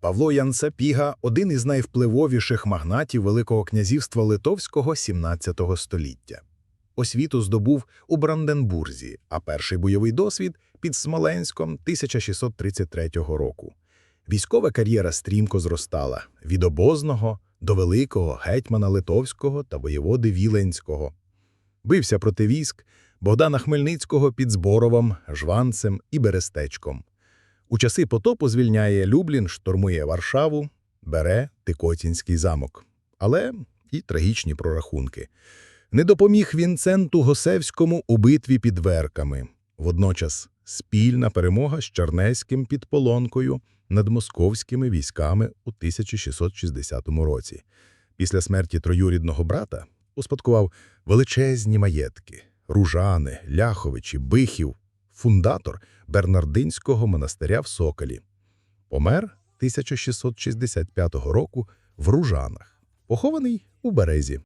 Павло Янцапіга – один із найвпливовіших магнатів Великого князівства Литовського XVII століття. Освіту здобув у Бранденбурзі, а перший бойовий досвід – під Смоленськом 1633 року. Військова кар'єра стрімко зростала – від обозного до великого гетьмана Литовського та воєводи Віленського. Бився проти військ Богдана Хмельницького під Зборовом, Жванцем і Берестечком. У часи потопу звільняє Люблін, штурмує Варшаву, бере Тикотінський замок. Але і трагічні прорахунки. Не допоміг Вінценту Госевському у битві під Верками. Водночас спільна перемога з Чернеським під Полонкою над московськими військами у 1660 році. Після смерті троюрідного брата успадкував величезні маєтки – Ружани, Ляховичі, Бихів, фундатор Бернардинського монастиря в Соколі. Помер 1665 року в Ружанах, похований у Березі.